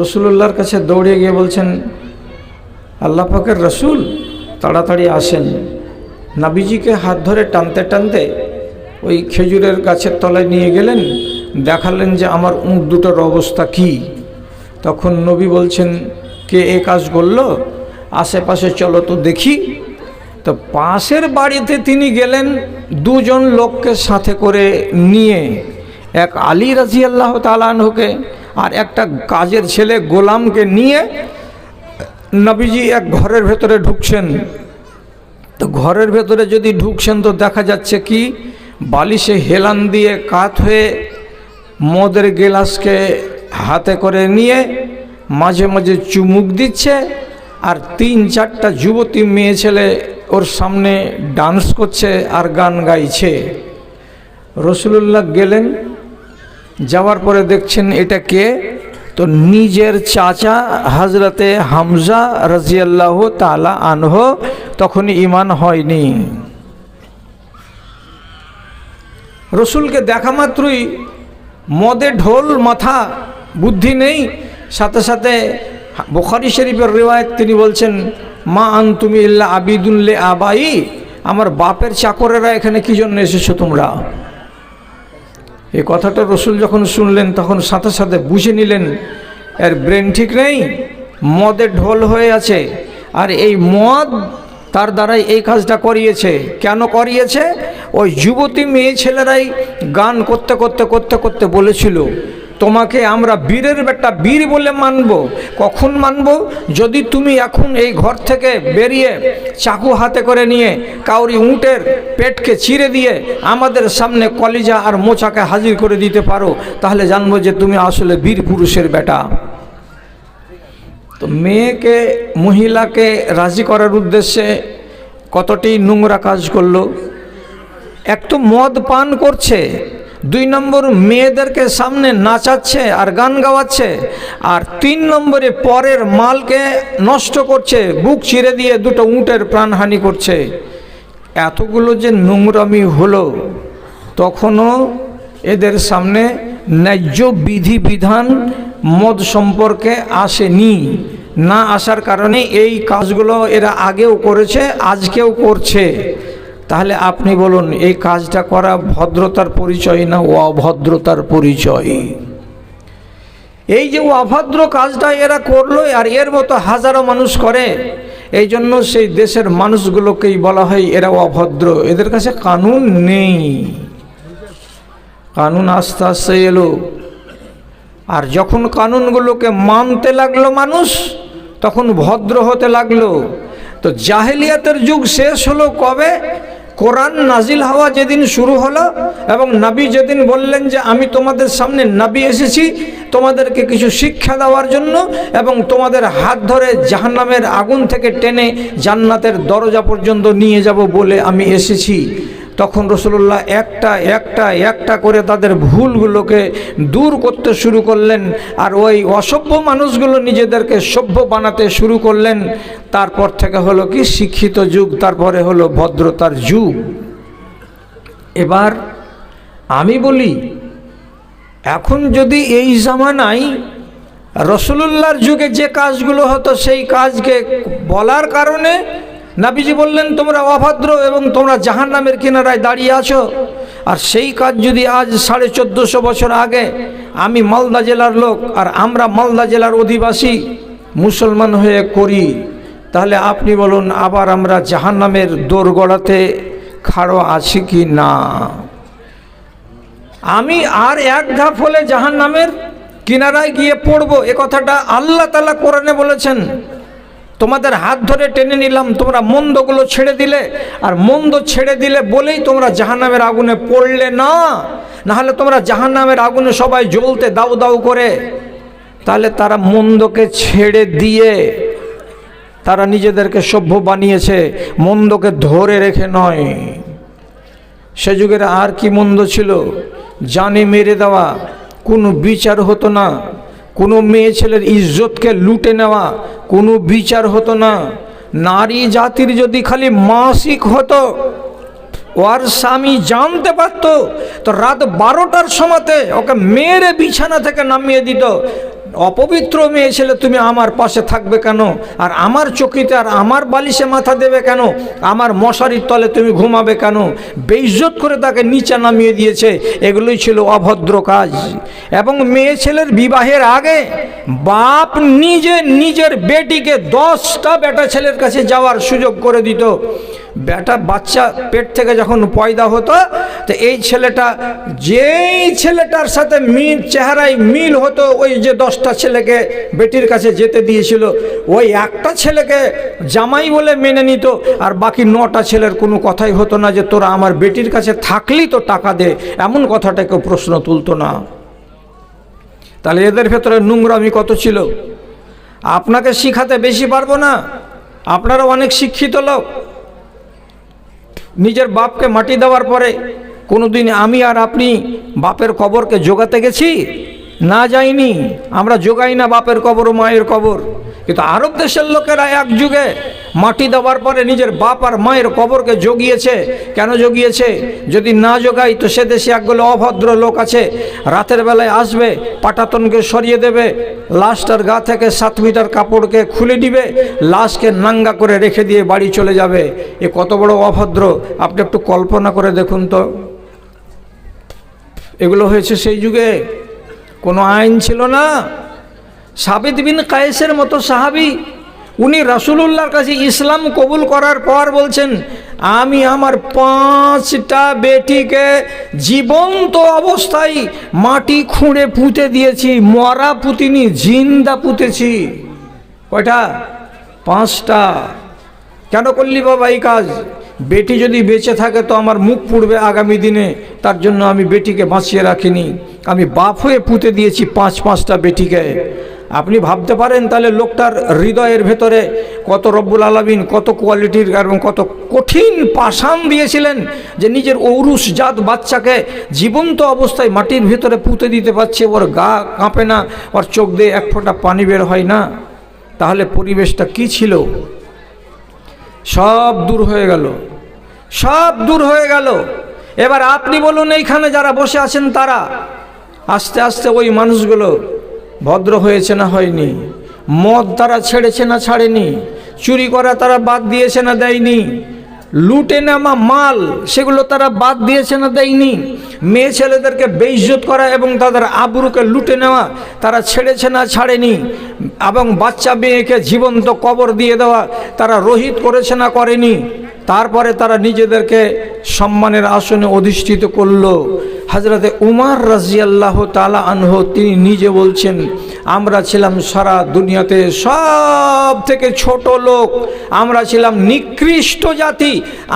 রসুল্লাহর কাছে দৌড়ে গিয়ে বলছেন, আল্লাহ পাকের রসুল তাড়াতাড়ি আসেন। নাবিজিকে হাত ধরে টানতে টানতে ওই খেজুরের গাছের তলায় নিয়ে গেলেন, দেখালেন যে আমার উঁট দুটোর অবস্থা কি। তখন নবী বলছেন, কে এ কাজ করল? আশেপাশে চলো তো দেখি। তো পাশের বাড়িতে তিনি গেলেন দুজন লোককে সাথে করে নিয়ে, এক আলী রাজি আল্লাহ তালানহকে আর একটা কাজের ছেলে গোলামকে নিয়ে নবীজি এক ঘরের ভেতরে ঢুকছেন। তো ঘরের ভেতরে যদি ঢুকছেন তো দেখা যাচ্ছে কি? বালিশে হেলান দিয়ে কাত হয়ে মদের গেলাসকে হাতে করে নিয়ে মাঝে মাঝে চুমুক দিচ্ছে আর তিন চারটা যুবতী মেয়ে ছেলে ওর সামনে ডান্স করছে আর গান গাইছে। রসুল্লাহ গেলেন যাওয়ার পরে দেখছেন এটা কে? তো নিজের চাচা হজরতে হামজা রাজিয়াল্লাহ তালা আনহ তখন ইমান হয়নি। রসুলকে দেখা মাত্রই মদে ঢোল, মাথা, বুদ্ধি নেই। সাথে সাথে বোখারি শরীফের রেওয়ায়ত তিনি বলছেন, মা আন তুমি ইল্লা আবিদুল্লে আবাই। আমার বাপের চাকরেরা এখানে কি জন্য এসেছ তোমরা? এই কথাটা রসুল যখন শুনলেন, তখন সাথে সাথে বুঝে নিলেন, এর ব্রেন ঠিক নেই, মদে ঢোল হয়ে আছে, আর এই মদ তার দ্বারাই এই কাজটা করিয়েছে। কেন করিয়েছে? ওই যুবতী মেয়ে ছেলেরাই গান করতে করতে করতে করতে বলেছিল তোমাকে আমরা বীরের বেটা বীর বলে মানব। কখন মানব? যদি তুমি এখন এই ঘর থেকে বেরিয়ে চাকু হাতে করে নিয়ে কাউরি উঁটের পেটকে চিরে দিয়ে আমাদের সামনে কলিজা আর মোচাকে হাজির করে দিতে পারো, তাহলে জানব যে তুমি আসলে বীর পুরুষের বেটা। তো মেয়েকে, মহিলাকে রাজি করার উদ্দেশ্যে কতটি নোংরা কাজ করল? এক তো মদ পান করছে দুই নম্বর মেয়েদেরকে সামনে নাচাচ্ছে আর গান গাওয়াচ্ছে, আর তিন নম্বরে পরের মালকে নষ্ট করছে, বুক চিরে দিয়ে দুটো উঁটের প্রাণহানি করছে। এতগুলো যে নোংরামি হলো, তখনও এদের সামনে ন্যায্য বিধি বিধান মদ সম্পর্কে আসেনি। না আসার কারণে এই কাজগুলো এরা আগেও করেছে, আজকেও করছে। তাহলে আপনি বলুন, এই কাজটা করা ভদ্রতার পরিচয় না ও অভদ্রতার পরিচয়? এই যে অভদ্র কাজটা এরা করল আর এর মতো হাজারো মানুষ করে, এই জন্য সেই দেশের মানুষগুলোকেই বলা হয় এরা অভদ্র। এদের কাছে কানুন নেই। কানুন আস্তে আস্তে এলো। আর যখন কানুনগুলোকে মানতে লাগল মানুষ, তখন ভদ্র হতে লাগল। তো জাহেলিয়াতের যুগ শেষ হলো কবে? কোরআন নাজিল হওয়া যেদিন শুরু হলো এবং নাবি যেদিন বললেন যে আমি তোমাদের সামনে নাবি এসেছি, তোমাদেরকে কিছু শিক্ষা দেওয়ার জন্য এবং তোমাদের হাত ধরে জাহান্নামের আগুন থেকে টেনে জান্নাতের দরজা পর্যন্ত নিয়ে যাব বলে আমি এসেছি। তখন রসুল্লাহ একটা একটা একটা করে তাদের ভুলগুলোকে দূর করতে শুরু করলেন আর ওই অসভ্য মানুষগুলো নিজেদেরকে সভ্য বানাতে শুরু করলেন। তারপর থেকে হলো কি? শিক্ষিত যুগ, তারপরে হলো ভদ্রতার যুগ। এবার আমি বলি, এখন যদি এই জামানায় রসুলুল্লাহর যুগে যে কাজগুলো হতো, সেই কাজকে বলার কারণে নাবিজি বললেন, তোমরা অভদ্র এবং তোমরা জাহান নামের কিনারায় দাঁড়িয়ে আছো। আর সেই কাজ যদি আজ সাড়ে চোদ্দোশো বছর আগে আমি মালদা জেলার লোক আর আমরা মালদা জেলার অধিবাসী মুসলমান হয়ে করি, তাহলে আপনি বলুন, আবার আমরা জাহান নামের দোরগড়াতে খাড়ো আছি কি না? আমি আর এক ধাপ হলে জাহান নামের কিনারায় গিয়ে পড়ব। এ কথাটা আল্লাহ তালা কোরআনে বলেছেন। তোমাদের হাত ধরে টেনে নিলাম, তোমরা মন্দগুলো ছেড়ে দিলে, আর মন্দ ছেড়ে দিলে বলেই তোমরা জাহান্নামের আগুনে পড়লে না। নাহলে তোমরা জাহান্নামের আগুনে সবাই জ্বলতে দাউ দাউ করে। তাহলে তারা মন্দকে ছেড়ে দিয়ে তারা নিজেদেরকে সভ্য বানিয়েছে, মন্দকে ধরে রেখে নয়। সে যুগের আর কি মন্দ ছিল? জানে মেরে দেওয়া, কোনো বিচার হতো না। কোনো মেয়ে ছেলের ইজ্জতকে লুটে নেওয়া কোনো বিচার হতো না। নারী জাতির যদি খালি মাসিক হতো, ওর স্বামী জানতে পারত, তো রাত বারোটার সময়তে ওকে মেরে বিছানা থেকে নামিয়ে দিত। অপবিত্র মেয়ে ছেলে তুমি আমার পাশে থাকবে কেন? আর আমার চকিতে আর আমার বালিশে মাথা দেবে কেন? আমার মশারির তলে তুমি ঘুমাবে কেন? বেইজ্জত করে তাকে নিচে নামিয়ে দিয়েছে। এগুলোই ছিল অভদ্র কাজ। এবং মেয়ে ছেলের বিবাহের আগে বাপ নিজে নিজের বেটিকে দশটা বেটা ছেলের কাছে যাওয়ার সুযোগ করে দিত। বেটা বাচ্চা পেট থেকে যখন পয়দা হতো, তো এই ছেলেটা, যেই ছেলেটার সাথে মিল, চেহারায় মিল হতো, ওই যে দশটা ছেলেকে বেটির কাছে যেতে দিয়েছিল, ওই একটা ছেলেকে জামাই বলে মেনে নিত, আর বাকি নটা ছেলের কোনো কথাই হতো না যে, তোরা আমার বেটির কাছে থাকলেই তো টাকা দে। এমন কথাটা কেউ প্রশ্ন তুলতো না। তাহলে এদের ভেতরে নোংরামি কত ছিল? আপনাকে শিখাতে বেশি পারব না? আপনারা অনেক শিক্ষিত লোক। নিজের বাপকে মাটি দেওয়ার পরে কোনোদিন আমি আর আপনি বাপের কবরকে জোগাতে গেছি? না যাইনি। আমরা জোগাই না বাপের কবর মায়ের কবর। কিন্তু আরব দেশের লোকেরা এক যুগে মাটি দেওয়ার পরে নিজের বাপ আর মায়ের কবরকে জগিয়েছে। কেন জগিয়েছে? যদি না জোগাই, তো সে দেশে একগুলো অভদ্র লোক আছে, রাতের বেলায় আসবে, পাটাতনকে সরিয়ে দেবে, লাশটার গা থেকে সাত মিটার কাপড়কে খুলে দিবে, লাশকে নাঙ্গা করে রেখে দিয়ে বাড়ি চলে যাবে। এ কত বড় অভদ্র, আপনি একটু কল্পনা করে দেখুন তো। এগুলো হয়েছে সেই যুগে। কোনো আইন ছিল না। সাবিদ বিন কায়েসের মতো সাহাবি, উনি রাসুলুল্লাহর কাছে ইসলাম কবুল করার পর বলছেন, আমি আমার পাঁচটা বেটিকে জীবন্ত অবস্থায় মাটি খুঁড়ে পুঁতে দিয়েছি, মরা পুতিনি, জিন্দা পুঁতেছি। কয়টা? পাঁচটা। কেন করলি বাবা এই কাজ? বেটি যদি বেঁচে থাকে তো আমার মুখ পুড়বে আগামী দিনে, তার জন্য আমি বেটিকে বাঁচিয়ে রাখিনি। আমি বাপ হয়ে পুঁতে দিয়েছি পাঁচ পাঁচটা বেটিকে। আপনি ভাবতে পারেন তাহলে লোকটার হৃদয়ের ভেতরে কত রব্বুল আলমিন কত কোয়ালিটির এবং কত কঠিন পাষাণ দিয়েছিলেন যে নিজের ঔরুস জাত বাচ্চাকে জীবন্ত অবস্থায় মাটির ভেতরে পুঁতে দিতে পারছে, ওর গা কাঁপে না, ওর চোখ দিয়ে এক ফোঁটা পানি বের হয় না। তাহলে পরিবেশটা কি ছিল? সব দূর হয়ে গেল। সব দূর হয়ে গেল। এবার আপনি বলুন, এইখানে যারা বসে আছেন তারা, আস্তে আস্তে ওই মানুষগুলো ভদ্র হয়েছে না হয়নি। মদ তারা ছেড়েছে না ছাড়েনি। চুরি করা তারা বাদ দিয়েছে না দেয়নি। লুটে নেওয়া মাল, সেগুলো তারা বাদ দিয়েছে না দেয়নি। মেয়ে ছেলেদেরকে বেইজ্জত করা এবং তাদের আবরুকে লুটে নেওয়া তারা ছেড়েছে না ছাড়েনি এবং বাচ্চা মেয়েকে জীবন্ত কবর দিয়ে দেওয়া তারা রোহিত করেছে না করেনি। তারপরে তারা নিজেদেরকে সম্মানের আসনে অধিষ্ঠিত করল। হাজরতে উমার রাজিয়াল্লাহ তালা আনহ তিনি নিজে বলছেন, আমরা ছিলাম সারা দুনিয়াতে সব থেকে ছোট লোক। আমরা ছিলাম নিকৃষ্ট জাতি।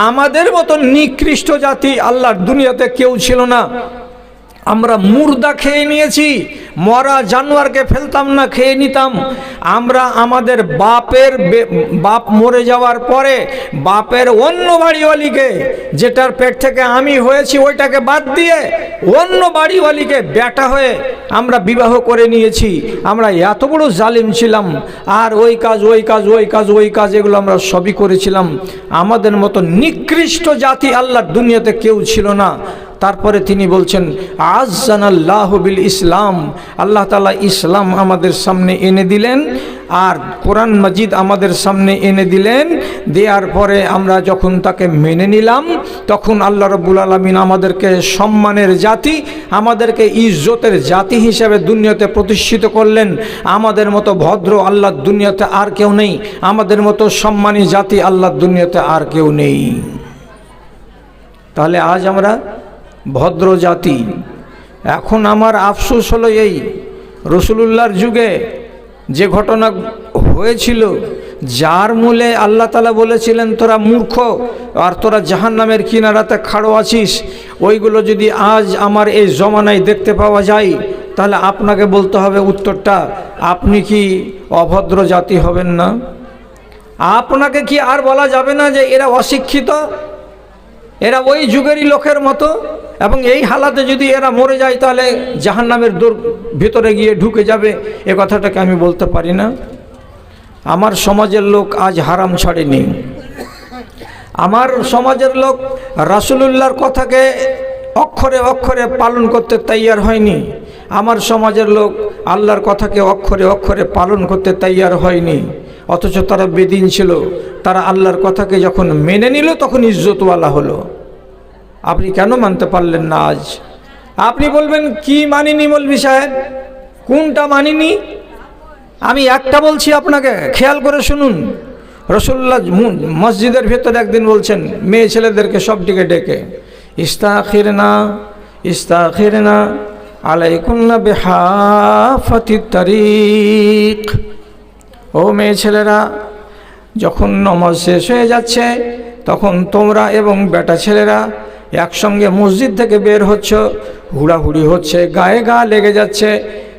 আমাদের মতো নিকৃষ্ট জাতি আল্লাহর দুনিয়াতে কেউ ছিল না। আমরা মুর্দা খেয়ে নিয়েছি, মরা জানোয়ারকে ফেলতাম না, খেয়ে নিতাম। আমরা আমাদের বাপের বাপ মরে যাওয়ার পরে বাপের অন্য বাড়িওয়ালিকে, যেটার পেট থেকে আমি হয়েছি ওইটাকে বাদ দিয়ে অন্য বাড়িওয়ালিকে ব্যাটা হয়ে আমরা বিবাহ করে নিয়েছি। আমরা এত বড় জালিম ছিলাম, আর ওই কাজ ওই কাজ ওই কাজ ওই কাজ এগুলো আমরা সবই করেছিলাম। আমাদের মতো নিকৃষ্ট জাতি আল্লাহর দুনিয়াতে কেউ ছিল না। তারপরে তিনি বলছেন আজানাল্লাহ বিল ইসলাম। আল্লাহ তালা ইসলাম আমাদের সামনে এনে দিলেন আর কোরআন মজিদ আমাদের সামনে এনে দিলেন। দেওয়ার পরে আমরা যখন তাকে মেনে নিলাম, তখন আল্লাহ রব্বুল আলমিন আমাদেরকে সম্মানের জাতি, আমাদেরকে ইজ্জতের জাতি হিসাবে দুনিয়াতে প্রতিষ্ঠিত করলেন। আমাদের মতো ভদ্র আল্লাহর দুনিয়াতে আর কেউ নেই। আমাদের মতো সম্মানী জাতি আল্লাহর দুনিয়াতে আর কেউ নেই। তাহলে আজ আমরা ভদ্র জাতি এখন আমার আফসোস হলো এই, রসুলুল্লাহর যুগে যে ঘটনা হয়েছিল, যার মূলে আল্লাহ তালা বলেছিলেন, তোরা মূর্খ আর তোরা জাহান নামের কিনারাতে খাড়ো আছিস। ওইগুলো যদি আজ আমার এই জমানায় দেখতে পাওয়া যায়, তাহলে আপনাকে বলতে হবে উত্তরটা, আপনি কি অভদ্র জাতি হবেন না? আপনাকে কি আর বলা যাবে না যে এরা অশিক্ষিত? এরা ওই যুগেরই লোকের মতো, এবং এই হালাতে যদি এরা মরে যায়, তাহলে জাহান নামের দূর ভিতরে গিয়ে ঢুকে যাবে। এ কথাটাকে আমি বলতে পারি না। আমার সমাজের লোক আজ হারাম ছাড়েনি। আমার সমাজের লোক রাসুলুল্লাহর কথাকে অক্ষরে অক্ষরে পালন করতে তৈয়ার হয়নি। আমার সমাজের লোক আল্লাহর কথাকে অক্ষরে অক্ষরে পালন করতে তৈয়ার হয়নি। অথচ তারা বেদিন ছিল। তারা আল্লাহর কথাকে যখন মেনে নিল, তখন ইজ্জতওয়ালা হলো। আপনি কেন মানতে পারলেন না আজ? আপনি বলবেন, কি মানিনি মৌলভি সাহেব? কোনটা মানিনি? আমি একটা বলছি আপনাকে, খেয়াল করে শুনুন। রসুল্লাহ মসজিদের ভেতরে একদিন বলছেন, মেয়ে ছেলেদেরকে সবটিকে ডেকে। ইস্তাখির না ইস্তাখির না আলাইকুল্লা বেহাফতি তারিখ। ও মেয়ে ছেলেরা, যখন নমাজ শেষ হয়ে যাচ্ছে, তখন তোমরা এবং বেটা ছেলেরা একসঙ্গে মসজিদ থেকে বের হচ্ছ, হুড়াহুড়ি হচ্ছে, গায়ে গা লেগে যাচ্ছে,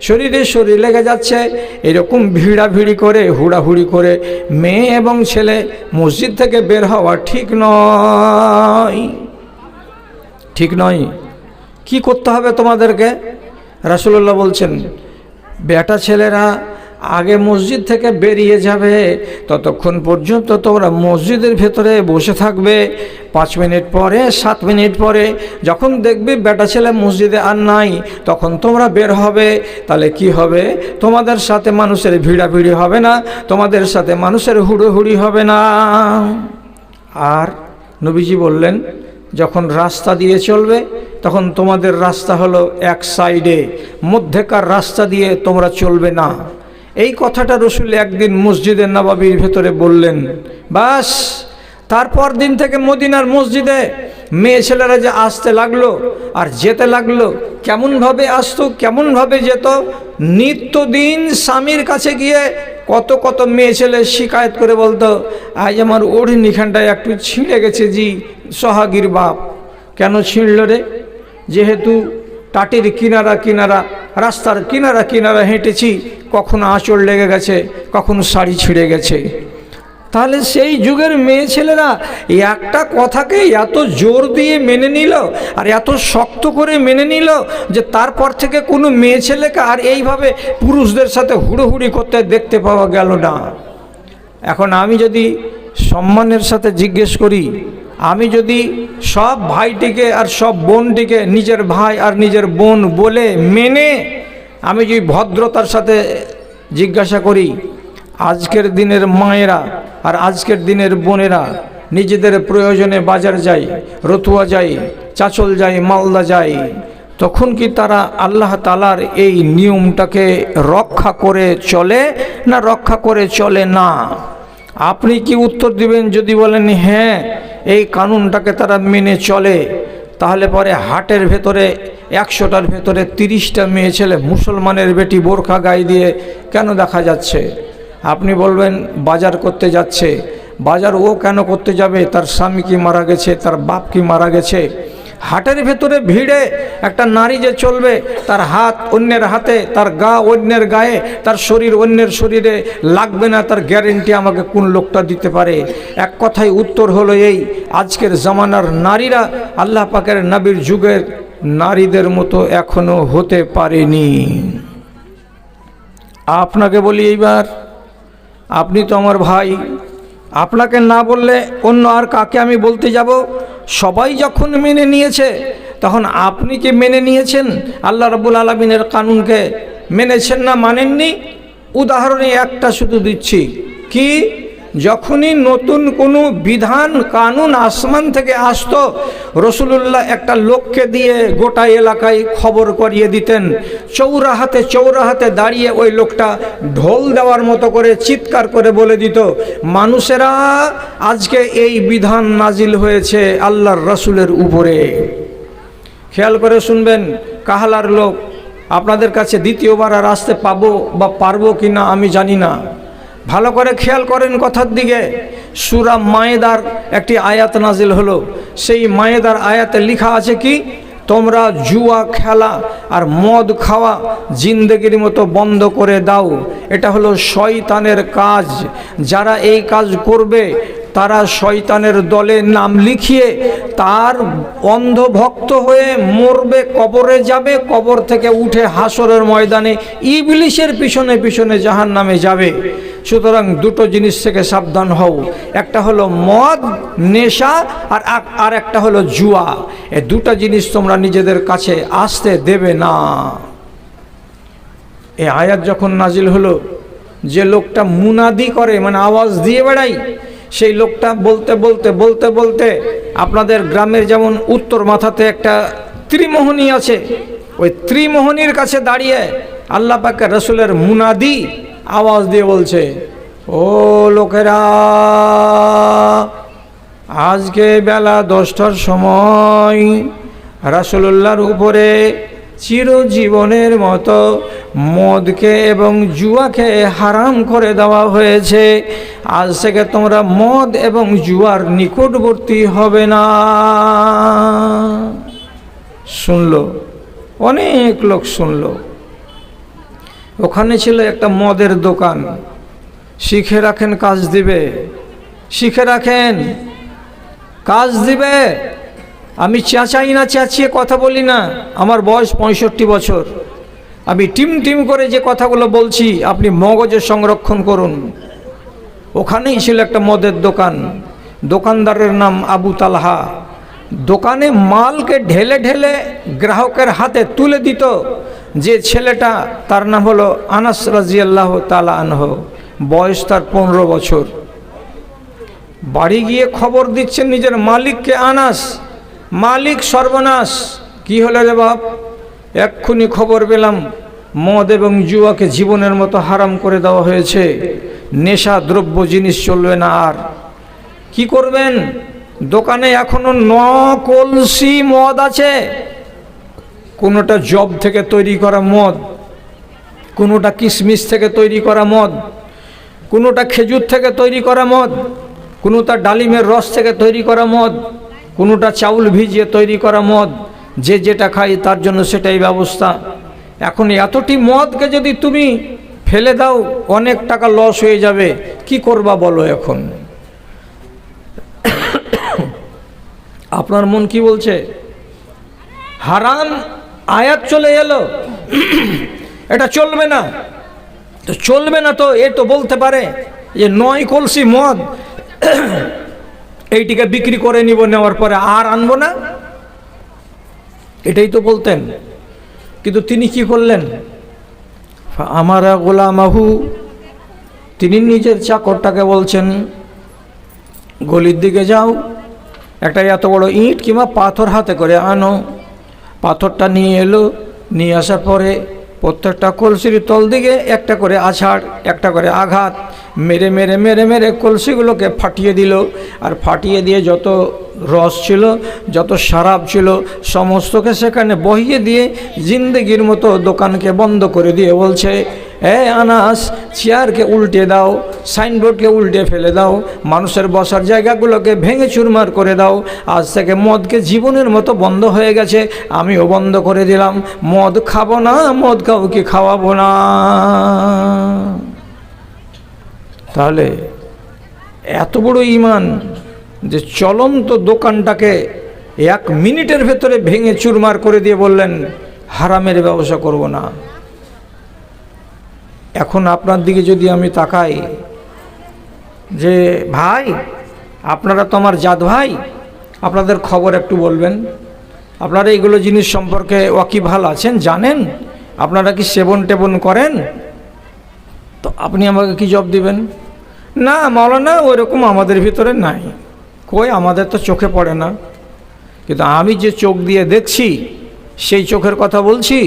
শরীরে শরীর লেগে যাচ্ছে, এরকম ভিড়াভিড়ি করে, হুড়াহুড়ি করে মেয়ে এবং ছেলে মসজিদ থেকে বের হওয়া ঠিক নয়। ঠিক নয়। কি করতে হবে তোমাদেরকে? রাসুল্লাহ বলছেন, বেটা ছেলেরা আগে মসজিদ থেকে বেরিয়ে যাবে। ততক্ষণ পর্যন্ত তোমরা মসজিদের ভেতরে বসে থাকবে। পাঁচ মিনিট পরে, সাত মিনিট পরে যখন দেখবে বেটা ছেলে মসজিদে আর নাই, তখন তোমরা বের হবে। তাহলে কি হবে? তোমাদের সাথে মানুষের ভিড়াভিড়ি হবে না, তোমাদের সাথে মানুষের হুড়োহুড়ি হবে না। আর নবীজি বললেন, যখন রাস্তা দিয়ে চলবে, তখন তোমাদের রাস্তা হলো এক সাইডে। মধ্যেকার রাস্তা দিয়ে তোমরা চলবে না। এই কথাটা রসুল একদিন মসজিদের নবাবির ভেতরে বললেন, বাস, তারপর দিন থেকে মদিনার মসজিদে মেয়ে ছেলেরা যে আসতে লাগল আর যেতে লাগল, কেমনভাবে আসতো, কেমনভাবে যেত, নিত্যদিন স্বামীর কাছে গিয়ে কত কত মেয়ে ছেলে শিকায়ত করে বলতো, আজ আমার ওড়নিখানটায় একটু ছিঁড়ে গেছে জি, সোহাগীর বাপ। কেন ছিঁড়ল রে? যেহেতু টাটির কিনারা কিনারা, রাস্তার কিনারা কিনারা হেঁটেছি, কখনো আঁচড় লেগে গেছে, কখনো শাড়ি ছিঁড়ে গেছে। তাহলে সেই যুগের মেয়ে ছেলেরা একটা কথাকে এত জোর দিয়ে মেনে নিল আর এত শক্ত করে মেনে নিল যে তারপর থেকে কোনো মেয়ে ছেলেকে আর এইভাবে পুরুষদের সাথে হুড়োহুড়ি করতে দেখতে পাওয়া গেল না। এখন আমি যদি সম্মানের সাথে জিজ্ঞেস করি আমি যদি সব ভাইটিকে আর সব বোনটিকে নিজের ভাই আর নিজের বোন বলে মেনে আমি যদি ভদ্রতার সাথে জিজ্ঞাসা করি, আজকের দিনের মায়েরা আর আজকের দিনের বোনেরা নিজেদের প্রয়োজনে বাজার যায়, রতুয়া যায়, চাচল যায়, মালদা যায়, তখন কি তারা আল্লাহ তালার এই নিয়মটাকে রক্ষা করে চলে না রক্ষা করে চলে না? আপনি কি উত্তর দিবেন যদি বলেন হ্যাঁ এই কানুনটাকে তারা মেনে চলে। তাহলে পরে হাটের ভেতরে, একশোটার ভেতরে তিরিশটা মেয়ে ছেলে মুসলমানের বেটি বোরখা গায়ে দিয়ে কেন দেখা যাচ্ছে? আপনি বলবেন, বাজার করতে যাচ্ছে। বাজার ও কেন করতে যাবে? তার স্বামী কি মারা গেছে? তার বাপ কি মারা গেছে? হাটের ভেতরে ভিড়ে একটা নারী যে চলবে, তার হাত অন্যের হাতে, তার গা অন্যের গায়ে, তার শরীর অন্যের শরীরে লাগবে না, তার গ্যারেন্টি আমাকে কোন লোকটা দিতে পারে? এক কথায় উত্তর হলো এই, আজকের জামানার নারীরা আল্লাহ পাকের নবীর যুগের নারীদের মতো এখনও হতে পারেনি। আপনাকে বলি এইবার, আপনি তো আমার ভাই, আপনাকে না বললে অন্য আর কাকে আমি বলতে যাব? সবাই যখন মেনে নিয়েছে, তখন আপনি কি মেনে নিয়েছেন? আল্লাহ রবুল আলমিনের কানুনকে মেনেছেন না মানেননি? উদাহরণে একটা শুধু দিচ্ছি। কি? যখনই নতুন কোনো বিধান, কানুন আসমান থেকে আসতো, রসুলুল্লাহ একটা লোককে দিয়ে গোটা এলাকায় খবর করিয়ে দিতেন। চৌরাহাতে চৌরাহাতে দাঁড়িয়ে ওই লোকটা ঢোল দেওয়ার মতো করে চিৎকার করে বলে দিত, মানুষেরা, আজকে এই বিধান নাজিল হয়েছে আল্লাহর রসুলের উপরে। খেয়াল করে শুনবেন, কাহালার লোক, আপনাদের কাছে দ্বিতীয়বার আর আসতে পাবো বা পারব কি না আমি জানি না। ভালো করে খেয়াল করেন কথার দিকে। সুরা মায়েদার একটি আয়াত নাজিল হলো। সেই মায়েদার আয়াতে লিখা আছে কি? তোমরা জুয়া, খেলা আর মদ খাওয়া জিন্দগির মতো বন্ধ করে দাও। এটা হলো শয়তানের কাজ। যারা এই কাজ করবে তারা শয়তানের দলে নাম লিখিয়ে তার অন্ধভক্ত হয়ে মরবে, কবরে যাবে, কবর থেকে উঠে হাসরের ময়দানে ইবলিশের পিছনে পিছনে জাহান নামে যাবে। সুতরাং দুটো জিনিস থেকে সাবধান হও। একটা হলো মদ, নেশা, আর আর একটা হলো জুয়া। এ দুটো জিনিস তোমরা নিজেদের কাছে আসতে দেবে না। এই আয়াত যখন নাজিল হলো, যে লোকটা মুনাদি করে মানে আওয়াজ দিয়ে বেড়াই সেই লোকটা বলতে বলতে বলতে বলতে আপনাদের গ্রামের যেমন উত্তর মাথাতে একটা ত্রিমোহনী আছে, ওই ত্রিমোহনীর কাছে দাঁড়িয়ে আল্লাহ পাকে রসুলের মুনাদি আওয়াজ দিয়ে বলছে, ও লোকেরা, আজকে বেলা দশটার সময় রাসুলুল্লাহর উপরে চিরজীবনের মতো মদকে এবং জুয়াকে হারাম করে দেওয়া হয়েছে আজ থেকে তোমরা মদ এবং জুয়ার নিকটবর্তী হবে না। শুনলো, অনেক লোক শুনলো। ওখানে ছিল একটা মদের দোকান। শিখে রাখেন, কাজ দিবে। শিখে রাখেন, কাজ দিবে। আমি চেঁচাই না, চেঁচিয়ে কথা বলি না। আমার বয়স পঁয়ষট্টি বছর। আমি টিম টিম করে যে কথাগুলো বলছি, আপনি মগজে সংরক্ষণ করুন। ওখানেই ছিল একটা মদের দোকান। দোকানদারের নাম আবু তালহা। দোকানে মালকে ঢেলে ঢেলে গ্রাহকের হাতে তুলে দিত। যে ছেলেটা, তার নাম হলো আনাস রাজিয়াল্লাহ তালা আনহ। বয়স তার পনেরো বছর। বাড়ি গিয়ে খবর দিচ্ছেন নিজের মালিককে আনাস। মালিক সর্বনাশ। কি হলো রে বাপ? এক্ষুনি খবর পেলাম। মদ এবং জুয়াকে জীবনের মতো হারাম করে দেওয়া হয়েছে। নেশা দ্রব্য জিনিস চলবে না আর। কি করবেন? দোকানে এখনও ন কলসি মদ আছে। কোনোটা জব থেকে তৈরি করা মদ, কোনোটা কিশমিশ থেকে তৈরি করা মদ, কোনোটা খেজুর থেকে তৈরি করা মদ, কোনোটা ডালিমের রস থেকে তৈরি করা মদ, কোনোটা চাউল ভিজিয়ে তৈরি করা মদ, যে যেটা খাই তার জন্য সেটাই ব্যবস্থা। এখন এতটি মদকে যদি তুমি ফেলে দাও, অনেক টাকা লস হয়ে যাবে। কি করবা বলো এখন? আপনার মন কি বলছে? হারাম আয়াত চলে এলো। এটা চলবে না। তো চলবে না তো, এ তো বলতে পারে যে নয় কলসি মদ এইটিকে বিক্রি করে নিব, নেওয়ার পরে আর আনব না। এটাই তো বলতেন। কিন্তু তিনি কি করলেন? আমারা গোলামাহু তিনি নিজের চাকরটাকে বলছেন, গলির দিকে যাও, একটা এত বড় ইট কিংবা পাথর হাতে করে আনো। পাথরটা নিয়ে এলো, নিয়ে আসার পরে প্রত্যেকটা কলসির তল দিকে একটা করে আছাড়, একটা করে আঘাত, মেরে মেরে মেরে মেরে কলসিগুলোকে ফাটিয়ে দিল। আর ফাটিয়ে দিয়ে যত রস ছিল, যত সারাপ ছিল, সমস্তকে সেখানে বহিয়ে দিয়ে জিন্দগির মতো দোকানকে বন্ধ করে দিয়ে বলছে এ আনাস, চেয়ারকে উল্টে দাও, সাইনবোর্ডকে উল্টে ফেলে দাও, মানুষের বসার জায়গাগুলোকে ভেঙে চুরমার করে দাও, আজ থেকে মদকে জীবনের মতো বন্ধ হয়ে গেছে, আমিও বন্ধ করে দিলাম, মদ খাব না, মদ কাউকে খাওয়াবো না। তাহলে এত বড় ইমান যে চলন্ত দোকানটাকে এক মিনিটের ভেতরে ভেঙে চুরমার করে দিয়ে বললেন, হারামের ব্যবসা করব না। এখন আপনার দিকে যদি আমি তাকাই যে, ভাই, আপনারা তো আমার জাত ভাই, আপনাদের খবর একটু বলবেন। আপনারা এইগুলো জিনিস সম্পর্কে ওয়াকিবহাল আছেন, জানেন? আপনারা কি সেবন টেবন করেন? তো আপনি আমাকে কি জব দিবেন? না, মাওলানা, ওইরকম আমাদের ভিতরে নাই। কই, আমাদের তো চোখে পড়ে না। কিন্তু আমি যে চোখ দিয়ে দেখছি, সেই চোখের কথা বলছি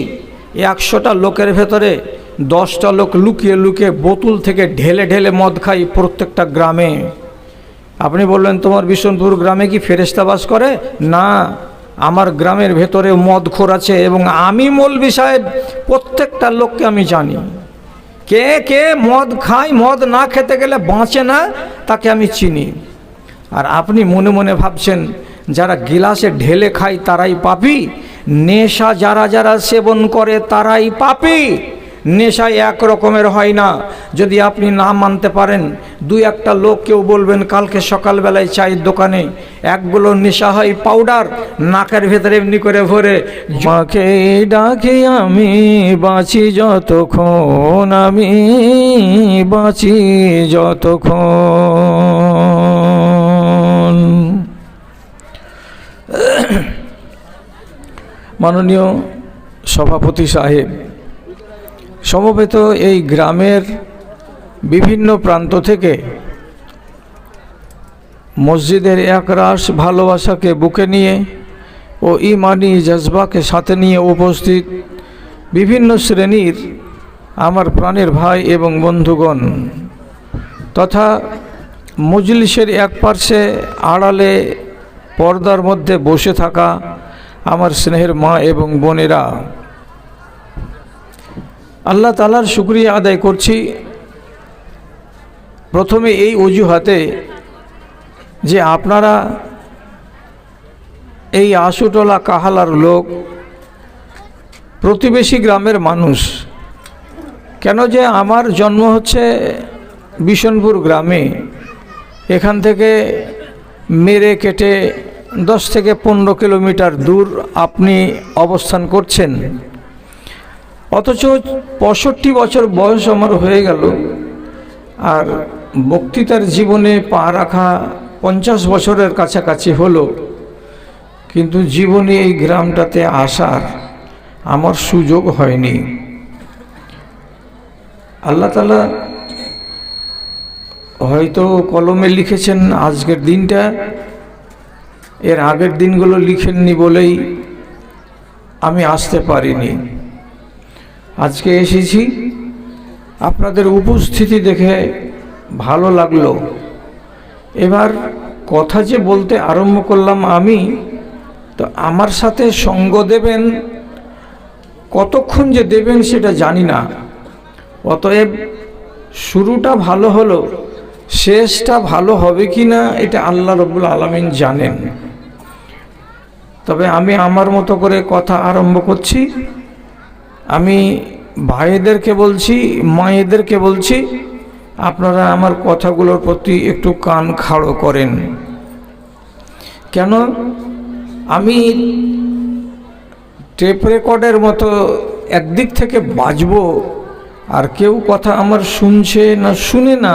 একশোটা লোকের ভেতরে দশটা লোক লুকিয়ে লুকিয়ে বোতল থেকে ঢেলে ঢেলে মদ খাই প্রত্যেকটা গ্রামে। আপনি বললেন, তোমার বিশনপুর গ্রামে কি ফেরেস্তা বাস করে? না, আমার গ্রামের ভেতরে মদ খোর আছে এবং আমি মৌলবি সাহেব, প্রত্যেকটা লোককে আমি জানি। কে কে মদ খায়, মদ না খেতে গেলে বাঁচে না, তাকে আমি চিনি। আর আপনি মনে মনে ভাবছেন, যারা গিলাসে ঢেলে খায় তারাই পাপি, নেশা যারা যারা সেবন করে তারাই পাপি। নেশা এক রকমের হয় না। যদি আপনি না মানতে পারেন, দুই একটা লোক কেউ বলবেন, কালকে সকালবেলায় চায়ের দোকানে একগুলো নেশা হয় পাউডার, নাকের ভেতরে এমনি করে ভরে। মাকে ডাকে, আমি বাঁচি যতক্ষণ, আমি বাঁচি যতক্ষণ। মাননীয় সভাপতি সাহেব সমবেত এই গ্রামের বিভিন্ন প্রান্ত থেকে মসজিদের একরাশ ভালোবাসাকে বুকে নিয়ে ও ইমানি জজবাকে সাথে নিয়ে উপস্থিত বিভিন্ন শ্রেণির আমার প্রাণের ভাই এবং বন্ধুগণ তথা মজলিসের এক পার্শ্বে আড়ালে পর্দার মধ্যে বসে থাকা আমার স্নেহের মা এবং বোনেরা আল্লাহ তালার শুক্রিয়া আদায় করছি। প্রথমে এই অজুহাতে যে আপনারা এই আশুটলা কাহালার লোক, প্রতিবেশী গ্রামের মানুষ, কেন যে আমার জন্ম হচ্ছে বিশনপুর গ্রামে, এখান থেকে মেরে কেটে দশ থেকে পনেরো কিলোমিটার দূর আপনি অবস্থান করছেন। অথচ পঁয়ষট্টি বছর বয়স আমার হয়ে গেল। আর বক্তৃতার জীবনে পা রাখা পঞ্চাশ বছরের কাছাকাছি হলো। কিন্তু জীবনে এই গ্রামটাতে আসার আমার সুযোগ হয়নি। আল্লাহ তালা হয়তো কলমে লিখেছেন, আজকের দিনটা এর আগের দিনগুলো লিখেননি বলেই আমি আসতে পারিনি। আজকে এসেছি। আপনাদের উপস্থিতি দেখে ভালো লাগল। এবার কথা যে বলতে আরম্ভ করলাম আমি, তো আমার সাথে সঙ্গ দেবেন, কতক্ষণ যে দেবেন সেটা জানি না। অতএব শুরুটা ভালো হলো, শেষটা ভালো হবে কি না এটা আল্লাহ রবুল আলমিন জানেন। তবে আমি আমার মতো করে কথা আরম্ভ করছি। আমি ভাইদেরকে বলছি, মায়েদেরকে বলছি, আপনারা আমার কথাগুলোর প্রতি একটু কান খাড়ো করেন। কেন? আমি টেপ রেকর্ডের মতো একদিক থেকে বাজবো, আর কেউ কথা আমার শুনছে না, শুনে না,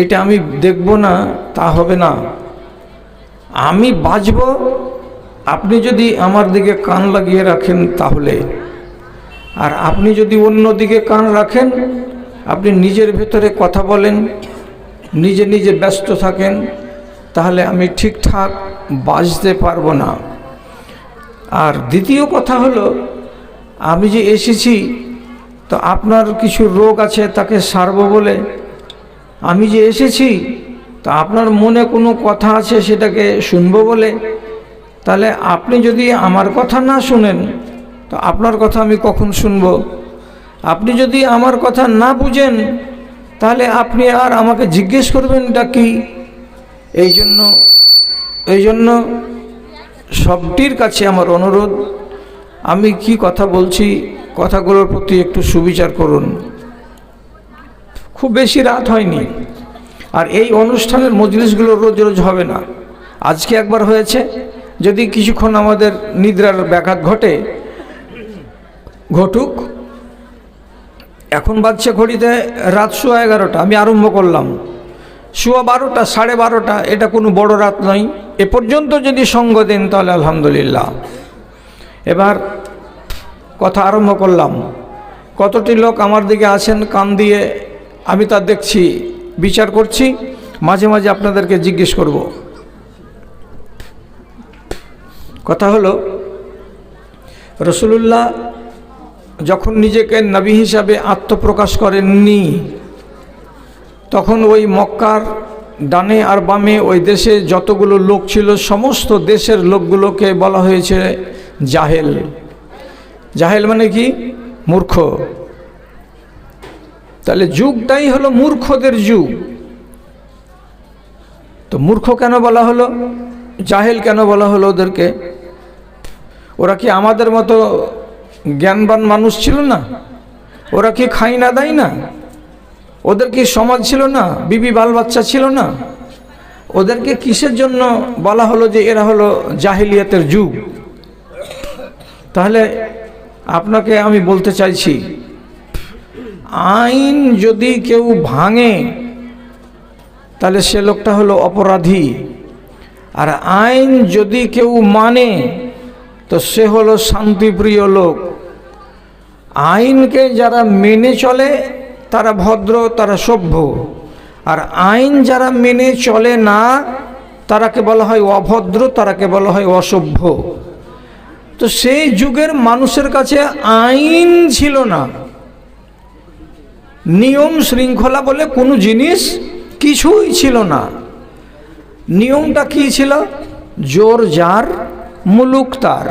এটা আমি দেখব না, তা হবে না। আমি বাজব, আপনি যদি আমার দিকে কান লাগিয়ে রাখেন তাহলে। আর আপনি যদি অন্য দিকে কান রাখেন, আপনি নিজের ভেতরে কথা বলেন, নিজে নিজে ব্যস্ত থাকেন, তাহলে আমি ঠিকঠাক বাজতে পারব না। আর দ্বিতীয় কথা হলো, আমি যে এসেছি, তো আপনার কিছু রোগ আছে তাকে সারব বলে। আমি যে এসেছি, তা আপনার মনে কোনো কথা আছে সেটাকে শুনব বলে। তাহলে আপনি যদি আমার কথা না শুনেন তো আপনার কথা আমি কখন শুনব? আপনি যদি আমার কথা না বুঝেন, তাহলে আপনি আর আমাকে জিজ্ঞেস করবেন এটা কি? এই জন্য এই জন্য সবটির কাছে আমার অনুরোধ, আমি কি কথা বলছি, কথাগুলোর প্রতি একটু সুবিচার করুন। খুব বেশি রাত হয়নি, আর এই অনুষ্ঠানের মজলিসগুলো রোজ রোজ হবে না। আজকে একবার হয়েছে, যদি কিছুক্ষণ আমাদের নিদ্রার ব্যাঘাত ঘটে ঘটুক। এখন বাজছে ঘড়িতে রাত সোয়া এগারোটা, আমি আরম্ভ করলাম। সোয়া বারোটা, সাড়ে বারোটা, এটা কোনো বড় রাত নয়। এ পর্যন্ত যদি সঙ্গ দেন তাহলে আলহামদুলিল্লাহ। এবার কথা আরম্ভ করলাম। কতটি লোক আমার দিকে আছেন কান দিয়ে আমি তা দেখছি, বিচার করছি, মাঝে মাঝে আপনাদেরকে জিজ্ঞেস করব। কথা হলো, রসুলুল্লাহ যখন নিজেকে নবী হিসাবে আত্মপ্রকাশ করেননি, তখন ওই মক্কার ডানে আর বামে ওই দেশে যতগুলো লোক ছিল, সমস্ত দেশের লোকগুলোকে বলা হয়েছে জাহেল। জাহেল মানে কি? মূর্খ। তাহলে যুগটাই হলো মূর্খদের যুগ। তো মূর্খ কেন বলা হলো? জাহেল কেন বলা হলো ওদেরকে? ওরা কি আমাদের মতো জ্ঞানবান মানুষ ছিল না। ওরা কি খাই না দেয় না? ওদের কি সমাজ ছিল না? বিবি বাল বাচ্চা ছিল না? ওদেরকে কিসের জন্য বলা হলো যে এরা হলো জাহিলিয়াতের যুগ? তাহলে আপনাকে আমি বলতে চাইছি, আইন যদি কেউ ভাঙে, তাহলে সে লোকটা হলো অপরাধী। আর আইন যদি কেউ মানে তো সে হলো শান্তিপ্রিয় লোক। আইনকে যারা মেনে চলে, তারা ভদ্র, তারা সভ্য। আর আইন যারা মেনে চলে না, তারাকে বলা হয় অভদ্র, তারাকে বলা হয় অসভ্য। তো সেই যুগের মানুষের কাছে আইন ছিল না। নিয়ম শৃঙ্খলা বলে কোনো জিনিস কিছুই ছিল না। নিয়মটা কি ছিল? জোর যার মুলুক তার।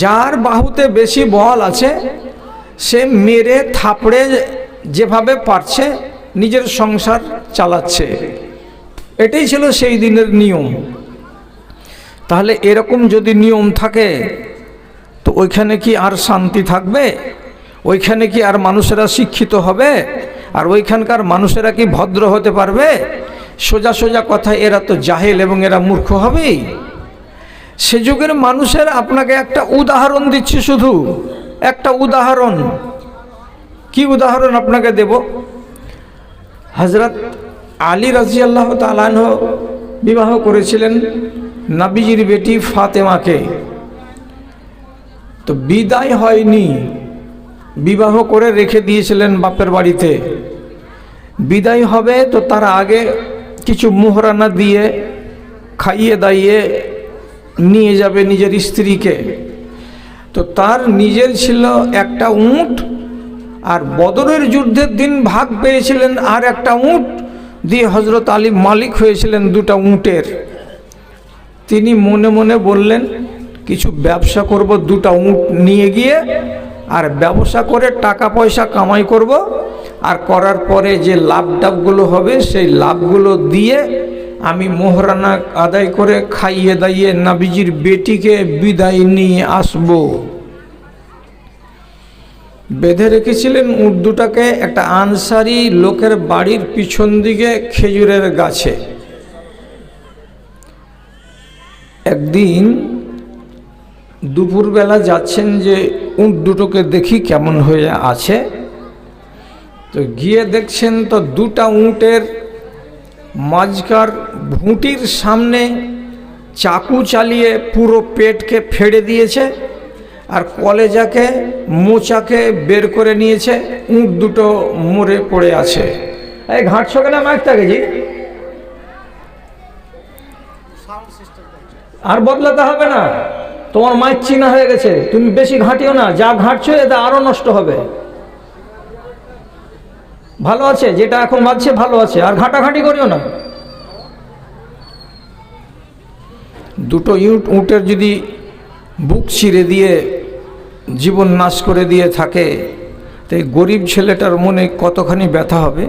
যার বাহুতে বেশি বল আছে, সে মেরে থাপড়ে যেভাবে পারছে, নিজের সংসার চালাচ্ছে। এটাই ছিল সেই দিনের নিয়ম। তাহলে এরকম যদি নিয়ম থাকে, তো ওইখানে কি আর শান্তি থাকবে? ওইখানে কি আর মানুষেরা শিক্ষিত হবে? আর ওইখানকার মানুষেরা কি ভদ্র হতে পারবে? সোজা সোজা কথা, এরা তো জাহেল এবং এরা মূর্খ হবেই। সে যুগের মানুষের আপনাকে একটা উদাহরণ দিচ্ছি শুধু। একটা উদাহরণ। কি উদাহরণ আপনাকে দেব? হজরত আলী রাজি আল্লাহ তালান বিবাহ করেছিলেন নাবিজির বেটি ফাতেমাকে। তো বিদায় হয়নি। বিবাহ করে রেখে দিয়েছিলেন বাপের বাড়িতে। বিদায় হবে তো তার আগে কিছু মোহরানা দিয়ে, খাইয়ে দাইয়ে নিয়ে যাবে নিজের স্ত্রীকে। তো তার নিজের ছিল একটা উঁট, আর বদরের যুদ্ধের দিন ভাগ পেয়েছিলেন আর একটা উঁট, দিয়ে হজরত আলী মালিক হয়েছিলেন দুটা উঁটের। তিনি মনে মনে বললেন, কিছু ব্যবসা করব, দুটা উঁট নিয়ে গিয়ে, আর ব্যবসা করে টাকা পয়সা কামাই করব, আর করার পরে যে লাভ ডাবগুলো হবে, সেই লাভগুলো দিয়ে আমি মোহরানা আদায় করে খাইয়ে দাইয়ে নাবিজির বেটিকে বিদায় নিয়ে আসব। বেঁধে রেখেছিলেন উট দুটাকে একটা আনসারি লোকের বাড়ির পিছন দিকে খেজুরের গাছে। একদিন দুপুরবেলা যাচ্ছেন যে উঁট দুটোকে দেখি কেমন হয়ে আছে। তো গিয়ে দেখছেন তো দুটা উঁটের মাঝকার ভুঁটির সামনে চাকু চালিয়ে পুরো পেটকে ফেড়ে দিয়েছে আর কলেজাকে, মোচাকে বের করে নিয়েছে, উঁট দুটো মরে পড়ে আছে। এই ঘাটছ কেন মাইকটাকে জি? আর বদলাতে হবে না। তোমার মাইক চিনা হয়ে গেছে। তুমি বেশি ঘাঁটিও না। যা ঘাঁটছো, এতে আরও নষ্ট হবে। ভালো আছে, যেটা এখন বাজছে ভালো আছে, আর ঘাটাঘাটি করিও না। দুটো ইউট উটের যদি বুক ছিঁড়ে দিয়ে জীবন নাশ করে দিয়ে থাকে, তো এই গরিব ছেলেটার মনে কতখানি ব্যথা হবে?